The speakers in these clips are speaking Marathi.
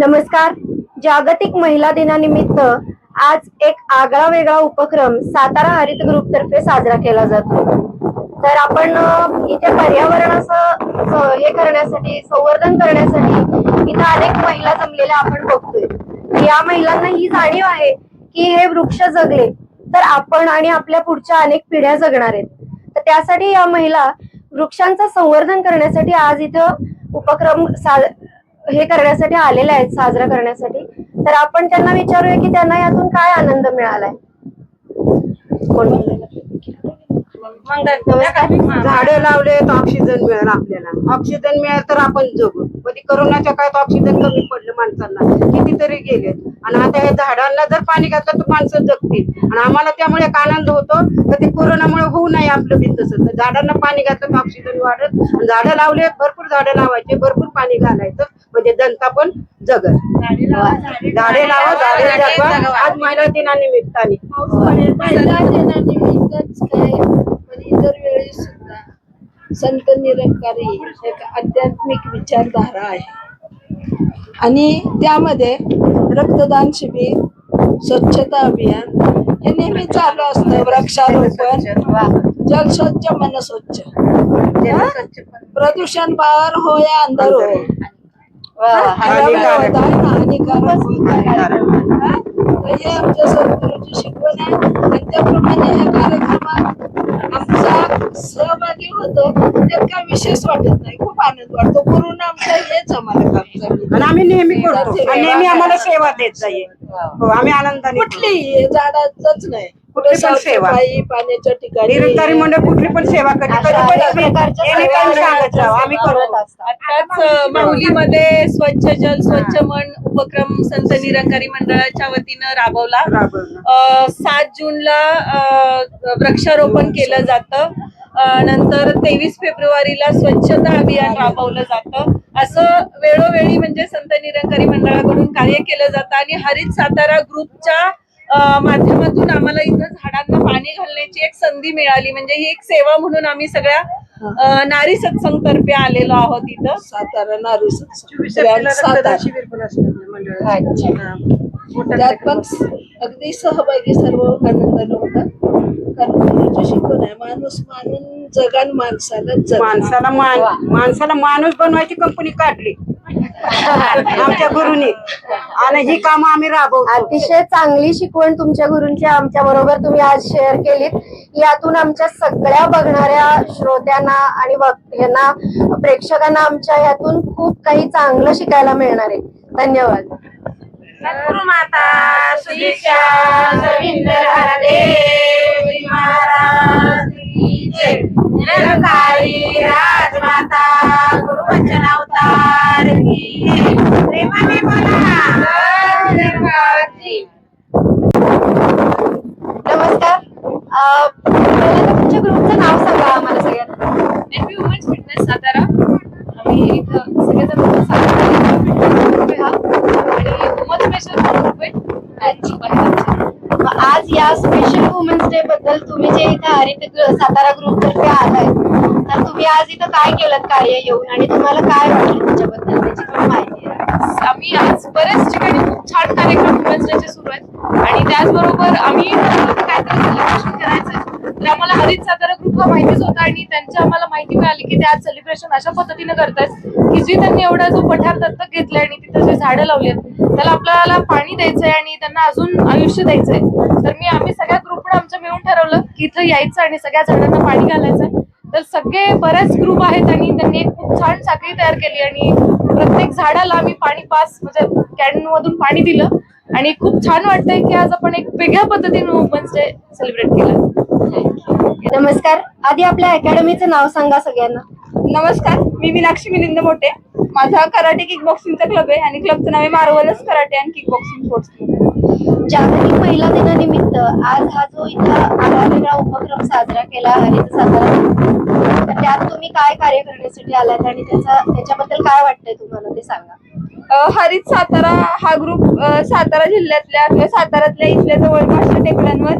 नमस्कार. जागतिक महिला दिनानिमित्त आज एक आगळा वेगळा उपक्रम सातारा हरित ग्रुप तर्फे साजरा केला जातो. तर आपण इथे पर्यावरणाचं हे करण्यासाठी संवर्धन करण्यासाठी इथं अनेक महिला जमलेल्या आपण बघतोय. या महिलांना ही जाणीव आहे की हे वृक्ष जगले तर आपण आणि आपल्या पुढच्या अनेक पिढ्या जगणार आहेत. तर त्यासाठी या महिला वृक्षांचं संवर्धन करण्यासाठी आज इथं उपक्रम सा हे करण्यासाठी आलेले आहेत साजरा करण्यासाठी. तर आपण त्यांना विचारूया की त्यांना यातून काय आनंद मिळालाय? कोण बोलेल? नमस्कार. झाडे लावले तर ऑक्सिजन मिळेल आपल्याला. ऑक्सिजन मिळेल तर आपण जगू. कधी करोनाच्या काळात ऑक्सिजन कमी पडलं माणसांना. कितीतरी गेले आणि आता हे झाडांना जर पाणी घातलं तर माणसं जगतील. आणि आम्हाला त्यामुळे एक आनंद होतो तर ते कोरोनामुळे होऊ नये आपलं बी तसं तर झाडांना पाणी घातलं तर ऑक्सिजन वाढत. झाडं लावले भरपूर झाडं लावायचे भरपूर पाणी घालायचं. म्हणजे जनता पण जगल. झाडे लावा झाडे जगवा. आज महिला दिनानिमित्ताने सुद्धा संत निरंकारी एक आध्यात्मिक विचारधारा आहे. आणि त्यामध्ये रक्तदान शिबिर स्वच्छता अभियान हे नेहमी चालू असतं वृक्षारोपण. जल स्वच्छ मन स्वच्छ. हा? प्रदूषण बाहेर हो या अंदर हो हानिकारक. हानिकारक होत. आहे. हा? तर आमच्या सद्गुरूची शिकवण आहे. आणि त्याप्रमाणे ह्या कार्यक्रमात आमचा सहभागी होतो. त्यात काय विशेष वाटत नाही. खूप आनंद वाटतो. गुरुनं आमचं हेच आम्हाला काम सांगितलं. आणि आम्ही नेहमी करतो. आणि नेहमी आम्हाला सेवा देत जाईल हो आम्ही आनंदाने कुठलीही झाडाचंच नाही. कुठली पण सेवा. साफसफाई पाण्याच्या ठिकाणी निरंकारी मंडळ कुठली पण सेवा करते अशा कधी पण अनेक प्रकारच्या anytime सेवा सांगत जाऊ आम्ही करत करतो असतात. आताच अ, माहुलीमध्ये स्वच्छ जल स्वच्छ मन उपक्रम संत निरंकारी मंडळाच्या वतीनं राबवला. अ, सात जूनला अ, वृक्षारोपण केलं जातं अ, नंतर तेवीस फेब्रुवारीला स्वच्छता अभियान राबवलं जातं असं वेळोवेळी म्हणजे संत निरंकारी मंडळाकडून कार्य केलं जातं आणि हरित सातारा ग्रुपच्या माध्यमातून आम्हाला इथं झाडांना पाणी घालण्याची एक संधी मिळाली. म्हणजे ही एक सेवा म्हणून आम्ही सगळ्या नारी सत्संग तर्फे आलेलो आहोत इथं. सातारा नारी सत्संग. पण. हा. अगदी सहभागी सर्व आनंदानं शिकवण आहे. माणूस मानून जगान माणसाला माणसाला मान माणसाला माणूस बनवायची कंपनी काढली. आमच्या गुरुनी. आणि ही कामं आम्ही राबवतो. अतिशय चांगली शिकवण तुमच्या गुरूंची आमच्या बरोबर तुम्ही आज शेअर केलीत. यातून आमच्या सगळ्या बघणाऱ्या श्रोत्यांना आणि ह्यांना प्रेक्षकांना आमच्या यातून खूप काही चांगलं शिकायला मिळणार आहे. धन्यवाद. माता सुदीक्षा महाराज राजमाता गुरुवचन प्रेमाने बोला नमस्कार तुमच्या ग्रुपचं नाव सांगा आम्हाला सगळ्यांना एनपी वुमेन्स फिटनेस सातारा आम्ही इथं सगळेजण मिळून सातारा ग्रुप आहे हा आणि वुमन स्पेशल ग्रुप आहे मग आज या स्पेशल वुमन्स डे बद्दल तुम्ही जे इथं हरित सातारा ग्रुप तर्फे आलाय तर तुम्ही आज इथं काय केलं कार्य येऊन आणि तुम्हाला काय वाटलं त्याच्याबद्दल त्याची थोडी माहिती द्या. आम्ही आज बऱ्याच ठिकाणी खूप छान कार्यक्रम वुमेन्स सुरू आहेत आणि त्याचबरोबर आम्ही ठरवलं की काहीतरी सेलिब्रेशन करायचं तर आम्हाला हरित सातारा ग्रुप हा माहितीच होता आणि त्यांची आम्हाला माहिती मिळाली की ते आज सेलिब्रेशन अशा पद्धतीने करतायत की जी त्यांनी एवढा जो पठार दत्तक घेतलाय आणि तिथं जे झाडं लावली त्याला आपल्याला पाणी द्यायचंय आणि त्यांना अजून आयुष्य द्यायचंय तर मी आम्ही सगळ्या ग्रुपने आमच्या मिळून ठरवलं की इथं यायचं आणि सगळ्या झाडांना पाणी घालायचं तर सगळे बरेच ग्रुप आहेत आणि त्यांनी एक खूप छान साखळी तयार केली आणि प्रत्येक झाडाला आम्ही पाणी पास म्हणजे कॅन मधून पाणी दिलं. आणि खूप छान वाटतंय की आज आपण एक वेगळ्या पद्धतीने वुमन्स डे सेलिब्रेट केला. नमस्कार. आधी आपल्या अकॅडमीचं नाव सांगा सगळ्यांना. नमस्कार. मी मीनाक्षी मिलिंद मोठे. माझा कराटे किक बॉक्सिंगचा क्लब आहे आणि क्लबचं नाव आहे marvelous karate and kick boxing sports club जागतिक महिला दिनानिमित्त आज हा जो इथं आगळा वेगळा उपक्रम साजरा केला हरित सातारा त्यात तुम्ही काय कार्य करण्यासाठी आलात आणि त्याचा त्याच्याबद्दल काय वाटतंय तुम्हाला ते सांगा. हरित सातारा हा ग्रुप सातारा जिल्ह्यातल्या किंवा साताऱ्यातल्या इथल्या जवळपासच्या टेकड्यांवर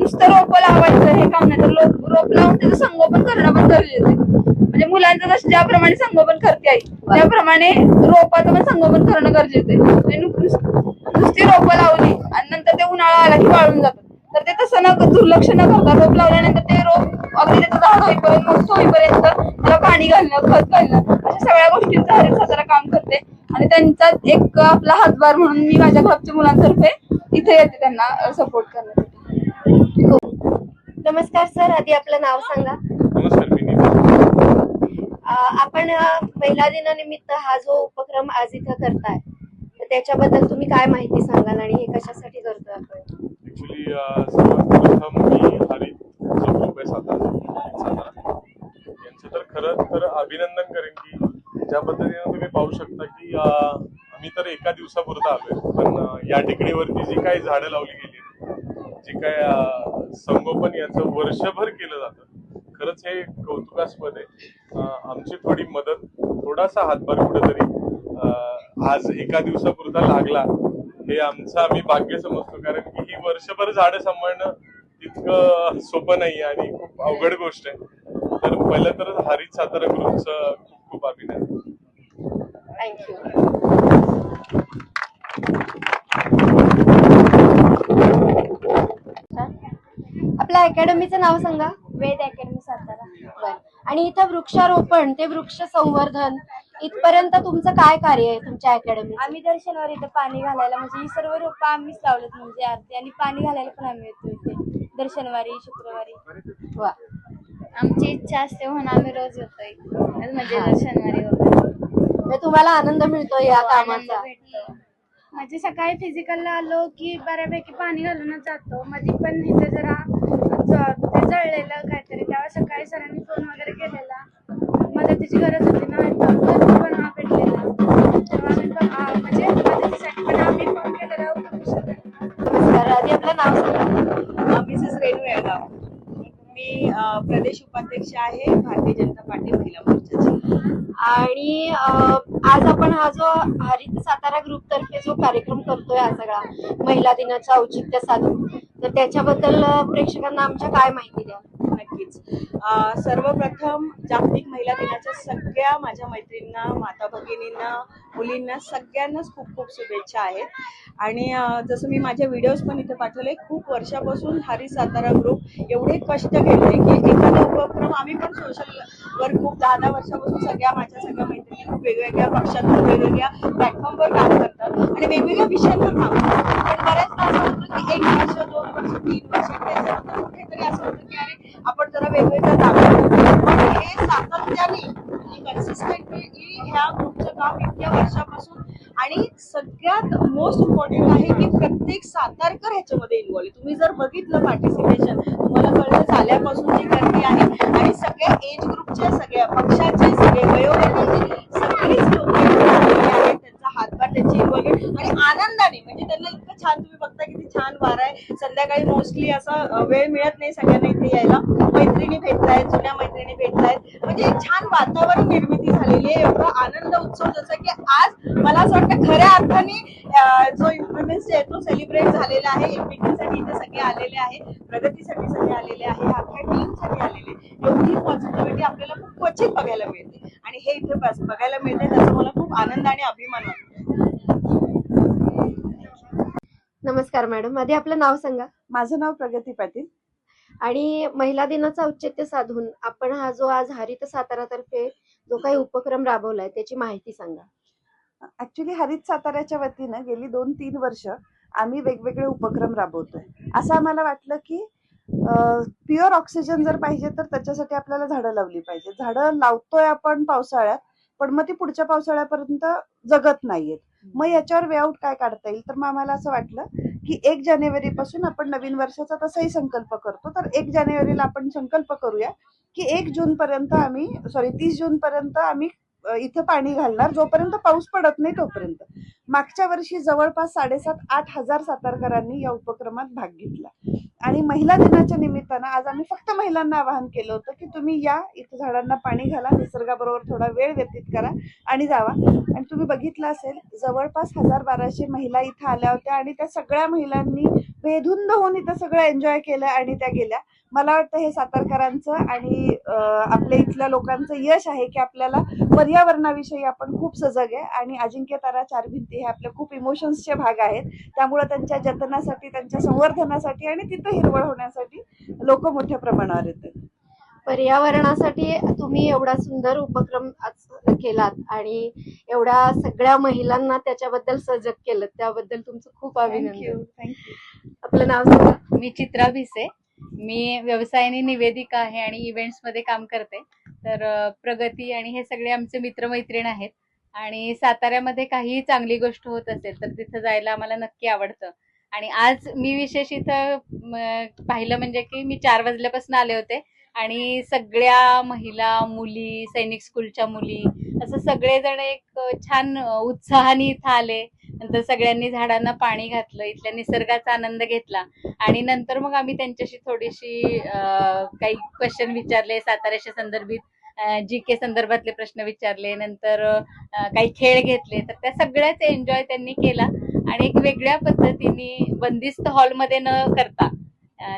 नुसतं रोप लावायचं हे काम नाही तर रोप लावून त्याचं संगोपन करणं पण गरजेचं आहे. म्हणजे मुलांचं जसं ज्याप्रमाणे संगोपन करते आई त्याप्रमाणे रोपाचं पण संगोपन करणं गरजेचं आहे. म्हणजे नुसती रोपं लावली आणि नंतर ते उन्हाळा आला की वाळून जातात. तर ते तसं न दुर्लक्ष न करता रोप लावल्यानंतर ते रोप अगदी त्याचं झाड होईपर्यंत मोठं होईपर्यंत त्याला पाणी घालणं खत घालणं अशा सगळ्या गोष्टींचं हरित सातारा काम करते. आणि त्यांचा एक आपला हातभार म्हणून मी माझ्या क्लबच्या मुलांतर्फे इथे येते त्यांना सपोर्ट करण्यासाठी. नमस्कार सर आधी आपलं नाव सांगा. नमस्कार आपण महिला दिनानिमित्त हा जो उपक्रम आज इथं करताय तर त्याच्याबद्दल तुम्ही काय माहिती सांगाल आणि हे कशासाठी करतोय आपण? ऍक्च्युली सर्वात प्रथम मी हरित सातारा सातारा यांचं तर खरं तर अभिनंदन करेन की ज्या पद्धतीने तुम्ही पाहू शकता की आम्ही तर एका दिवसापुरता आलोय पण या टेकडीवरती जी काही झाडं लावली गेली जे काय संगोपन याचं वर्षभर केलं जातं खरंच हे कौतुकास्पद आहे. आमची थोडी मदत थोडासा हातभार कुठेतरी आज एका दिवसापुरता लागला हे आमचं आम्ही भाग्य समजतो. कारण की ही वर्षभर झाडं सांभाळणं तितकं सोपं नाही आणि खूप अवघड गोष्ट आहे. तर पहिलं तर हरित सातारा ग्रुपचं खूप खूप अभिनंदन. थँक्यू आपल्या अकॅडमीचं नाव सांगा. वेद अकॅडमी. आणि इथं वृक्षारोपण ते वृक्ष संवर्धन इथपर्यंत तुमचं काय कार्य आहे तुमच्या अकॅडमीत आम्ही दर शनिवारी इथं पाणी घालायला म्हणजे ही सर्व रोपं आम्हीच लावलेत म्हणजे अर्धी आणि पाणी घालायला पण आम्ही येतो इथे दर शनिवारी शुक्रवारी. वा. आमची इच्छा असते म्हणून आम्ही रोज येतोय म्हणजे दर शनिवारी वगैरे. तर तुम्हाला आनंद मिळतो या हो, आनंद कामाचा? भेटतो. म्हणजे सकाळी फिजिकलला आलो की बऱ्यापैकी पाणी घालूनच जातो. मध्ये पण इथे जरा ज- जळलेलं काहीतरी. तेव्हा सकाळी सरांनी फोन वगैरे केलेला. मदतीची गरज होती ना पण हा भेटलेला. तेव्हा आम्ही म्हणजे मदतीसाठी पण आम्ही फोन केलेला आधी आपलं नाव सांगा. मिसेस रेणू यादव मी प्रदेश उपाध्यक्ष आहे भारतीय जनता पार्टी महिला मोर्चाची. आणि आज आपण हा जो हरित सातारा ग्रुपतर्फे जो कार्यक्रम करतोय हा सगळा महिला दिनाचं औचित्य साधून तर त्याच्याबद्दल प्रेक्षकांना आमच्या काय माहिती द्या नक्कीच. सर्वप्रथम जागतिक महिला दिनाच्या सगळ्या माझ्या मैत्रिणींना माता भगिनींना मुलींना सगळ्यांनाच खूप खूप शुभेच्छा आहेत. आणि जसं मी माझे व्हिडिओज पण इथे पाठवले खूप वर्षापासून हरी सातारा ग्रुप एवढे कष्ट घेतले की एखादा उपक्रम आम्ही पण सोशल वर खूप दहा दहा वर्षापासून सगळ्या माझ्या सगळ्या मैत्रिणी खूप वेगवेगळ्या पक्षातून वेगवेगळ्या प्लॅटफॉर्मवर काम करतात. आणि वेगवेगळ्या विषयांवर काम करतात. पण बऱ्याचदा असं होतं की एक वर्ष दोन वर्ष तीन वर्ष कुठेतरी असं होतं की अरे आपण जरा वेगवेगळं दाखवतो पण हे सातत्याने कन्सिस्टंटली ह्या ग्रुपचं काम इतक्या वर्षापासून आणि सगळ्यात मोस्ट इम्पॉर्टंट आहे की प्रत्येक सातारकर ह्याच्यामध्ये इन्व्हॉल्व तुम्ही जर बघितलं पार्टिसिपेशन तुम्हाला कळलं झाल्यापासून जी गर्दी आहे आणि सगळ्या एज ग्रुपच्या सगळ्या पक्षाचे सगळे वयोगटाचे सगळेच लोक हातभार त्यांची आणि आनंदाने म्हणजे त्यांना इतकं छान तुम्ही बघता किती छान वार आहे. संध्याकाळी मोस्टली असा वेळ मिळत नाही सगळ्यांना इथे यायला. मैत्रिणी भेटतायत जुन्या मैत्रिणी भेटतायत. म्हणजे एक छान वातावरण निर्मिती झालेली आहे. एवढा आनंद उत्सव जसा की आज मला असं वाटतं खऱ्या अर्थाने जो इम्प्रुव्हमेंट डे आहे तो सेलिब्रेट झालेला आहे. एमपीटीसाठी इथे सगळे आलेले आहे. प्रगतीसाठी सगळे आलेले आहे. आपल्या टीमसाठी आलेले एवढी पॉझिटिव्हिटी आपल्याला खूप क्वचित बघायला मिळते. आणि हे इथे बघायला मिळते त्याचा मला खूप आनंद आणि अभिमान वाटतो. नमस्कार मॅडम आधी आपलं नाव सांगा. माझं नाव प्रगती पाटील. आणि महिला दिनाचं औचित्य साधून आपण हा जो आज हरित सातारा तर्फे जो काही उपक्रम राबवलाय त्याची माहिती सांगा. ऍक्च्युली हरित साताऱ्याच्या वतीनं गेली दोन तीन वर्ष आम्ही वेगवेगळे उपक्रम राबवतोय. असं आम्हाला वाटलं की प्युअर ऑक्सिजन जर पाहिजे तर त्याच्यासाठी आपल्याला झाडं लावली पाहिजे. झाडं लावतोय आपण पावसाळ्यात पण मग ती पुढच्या पावसाळ्यापर्यंत जगत नाहीयेत. मग याच्यावर वेआउट काय काढता येईल? तर मग आम्हाला असं वाटलं की एक जानेवारी पासून आपण नवीन वर्षाचा तसाही संकल्प करतो. तर एक जानेवारीला आपण संकल्प करूया की एक जून पर्यंत आम्ही सॉरी तीस जून पर्यंत आम्ही इथं पाणी घालणार जोपर्यंत पाऊस पडत नाही तोपर्यंत. मागच्या वर्षी जवळपास साडेसात आठ हजार सातारकरांनी या उपक्रमात भाग घेतला. आणि महिला दिनाच्या निमित्तानं आज आम्ही फक्त महिलांना आवाहन केलं होतं की तुम्ही या इथं झाडांना पाणी घाला निसर्गाबरोबर थोडा वेळ व्यतीत करा आणि जावा. आणि तुम्ही बघितलं असेल जवळपास हजार बाराशे महिला इथं आल्या होत्या आणि त्या सगळ्या महिलांनी बेधुंद होऊन इथं सगळं एन्जॉय केलं आणि त्या गेल्या. मला वाटतं हे सातारकरांचं आणि आपल्या इथल्या लोकांचं यश आहे की आपल्याला पर्यावरणाविषयी आपण खूप सजग आहे. आणि अजिंक्य तारा चार भिंती हे आपले खूप इमोशन्सचे भाग आहेत. त्यामुळे त्यांच्या जतनासाठी त्यांच्या संवर्धनासाठी आणि तिथं हिरवळ होण्यासाठी लोक मोठ्या प्रमाणावर येतात. पर्यावरणासाठी तुम्ही एवढा सुंदर उपक्रम आज केलात आणि एवढ्या सगळ्या महिलांना त्याच्याबद्दल सजग केलं त्याबद्दल तुमचं खूप अभिनंदन. थँक्यू थँक्यू आपलं नाव सांगा. मी चित्रा भिसे. मी व्यवसायाने निवेदिका आहे आणि इव्हेंट्समध्ये काम करते. तर प्रगती आणि हे सगळे आमचे मित्रमैत्रीण आहेत. आणि साताऱ्यामध्ये काहीही चांगली गोष्ट होत असेल तर तिथं जायला आम्हाला नक्की आवडतं. आणि आज मी विशेष इथं पाहिलं म्हणजे की मी चार वाजल्यापासून आले होते आणि सगळ्या महिला मुली सैनिक स्कूलच्या मुली असं सगळेजण एक छान उत्साहाने इथं आले. नंतर सगळ्यांनी झाडांना पाणी घातलं इथल्या निसर्गाचा आनंद घेतला. आणि नंतर मग आम्ही त्यांच्याशी थोडीशी काही क्वेश्चन विचारले साताऱ्याच्या संदर्भित. जी के संदर्भातले प्रश्न विचारले नंतर काही खेळ घेतले तर त्या सगळ्याच एन्जॉय त्यांनी केला. आणि एक वेगळ्या पद्धतीने बंदिस्त हॉलमध्ये न करता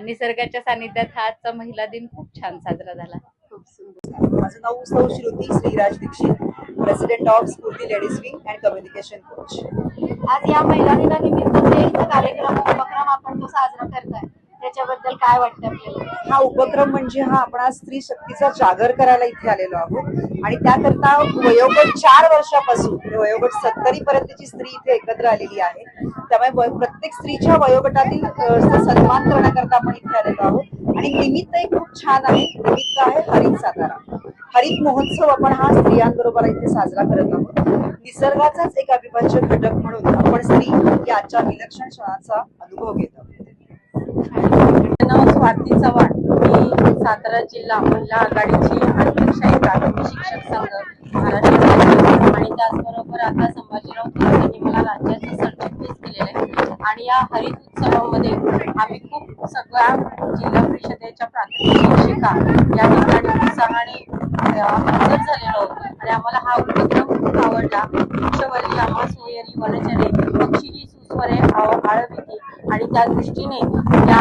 निसर्गाच्या सानिध्यात हा आजचा महिला दिन खूप छान साजरा झाला. खूप सुंदर. माझं नाव सौ Shruti Shriraj Dixit president of Sphurti ladies wing and communication coach आज या महिला दिनानिमित्त जे कार्यक्रम उपक्रम आपण तो साजरा करताय त्याच्याबद्दल काय वाटतं आपल्याला? हा उपक्रम म्हणजे हा आपण स्त्री शक्तीचा जागर करायला इथे आलेलो आहोत. आणि त्याकरता वयोगट चार वर्षापासून म्हणजे वयोगट सत्तरी पर्यंतची स्त्री इथे एकत्र आलेली आहे. त्यामुळे प्रत्येक स्त्रीच्या वयोगटातील सन्मान करण्याकरता आपण इथे आलेलो आहोत. आणि निमित्त एक खूप छान आहे. निमित्त आहे हरित सातारा. हरित महोत्सव आपण हा स्त्रियांबरोबर इथे साजरा करत आहोत. निसर्गाचाच एक अविभाज्य घटक म्हणून आपण स्त्री या आजच्या विलक्षण क्षणाचा अनुभव घेतो नाव स्वाती चव्हाण मी सातारा जिल्हा महिला आघाडीची अध्यक्षाही प्राथमिक शिक्षक संघ महाराष्ट्र आणि त्याचबरोबर आता संभाजीराव यांनी मला राज्याचं सरचिटणीस केलेलं आहे. आणि या हरित उत्सवामध्ये आम्ही खूप सगळ्या जिल्हा परिषदेच्या प्राथमिक शिक्षिका या ठिकाणी उत्साहाने हजर झालेलो आणि आम्हाला हा उपक्रम खूप आवडला. वृक्षवल्ली आम्हा सोयरी वनचरे पक्षी सुस्वरे आव- आळविती आणि त्या दृष्टीने या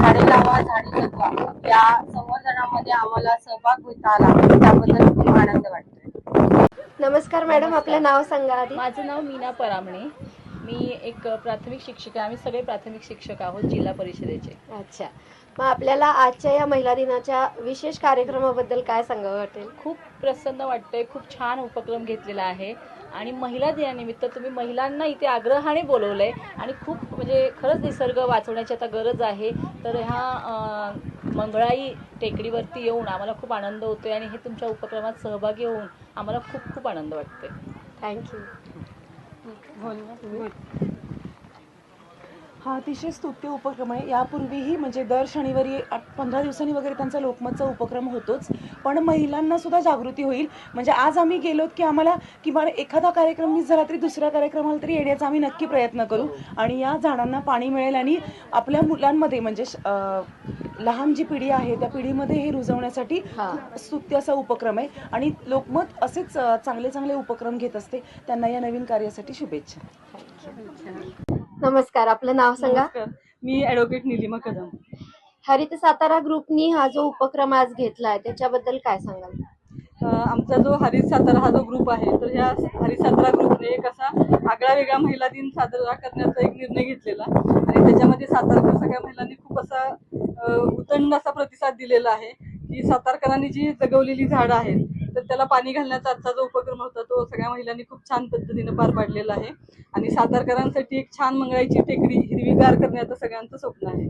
झाडे लावा झाडे जगवा या संवर्धनामध्ये आम्हाला सहभाग घेता आला त्याबद्दल खूप आनंद वाटतो. नमस्कार मॅडम आपलं नाव सांगा आधी. माझं नाव मीना परामणे. मी एक प्राथमिक शिक्षिका आम्ही सगळे प्राथमिक शिक्षक आहोत जिल्हा परिषदेचे. अच्छा. मग आपल्याला आजच्या या महिला दिनाच्या विशेष कार्यक्रमाबद्दल काय सांगावं वाटेल? खूप प्रसन्न वाटतंय. खूप छान उपक्रम घेतलेला आहे. आणि महिला दिनानिमित्त तुम्ही महिलांना इथे आग्रहाने बोलवलंय. आणि खूप म्हणजे खरंच निसर्ग वाचवण्याची आता गरज आहे. तर ह्या मंगळाई टेकडीवरती येऊन आम्हाला खूप आनंद होतोय आणि हे तुमच्या उपक्रमात सहभागी होऊन आम्हाला खूप खूप आनंद वाटतोय. थँक्यू हा अतिशय स्तुत्य उपक्रम आहे. यापूर्वीही म्हणजे दर शनिवारी आठ पंधरा दिवसांनी वगैरे त्यांचा लोकमतचा उपक्रम होतोच. पण महिलांना सुद्धा जागृती होईल. म्हणजे आज आम्ही गेलोत की आम्हाला किमान एखादा कार्यक्रम मिस झाला तरी दुसऱ्या कार्यक्रमाला तरी येण्याचा आम्ही नक्की प्रयत्न करू. आणि या झाडांना पाणी मिळेल आणि आपल्या मुलांमध्ये म्हणजे लहान जी पिढी आहे त्या पिढीमध्ये हे रुजवण्यासाठी. खूप स्तुत्य असा उपक्रम आहे. आणि लोकमत असेच चांगले चांगले उपक्रम घेत असते. त्यांना या नवीन कार्यासाठी शुभेच्छा. नमस्कार आपलं नाव सांगा. मी ॲडव्होकेट निलिमा कदम. हरित सातारा ग्रुपनी हा जो उपक्रम आज घेतलाय त्याच्याबद्दल काय सांगाल? अ, आमचा जो हरित सातारा हा जो ग्रुप आहे तर ह्या हरित सातारा ग्रुपने एक असा आगळा वेगळा महिला दिन साजरा करण्याचा एक निर्णय घेतलेला. आणि त्याच्यामध्ये सातारकर सगळ्या महिलांनी खूप असा अ, उदंड असा प्रतिसाद दिलेला आहे की सातारकरांनी जी जगवलेली झाडं आहेत तर त्याला पाणी घालण्याचा आजचा जो उपक्रम होता तो सगळ्या महिलांनी खूप छान पद्धतीने पार पाडलेला आहे. आणि सातारकरांसाठी एक छान मंगळाची टेकडी हिरवीगार करण्याचं सगळ्यांचं स्वप्न आहे.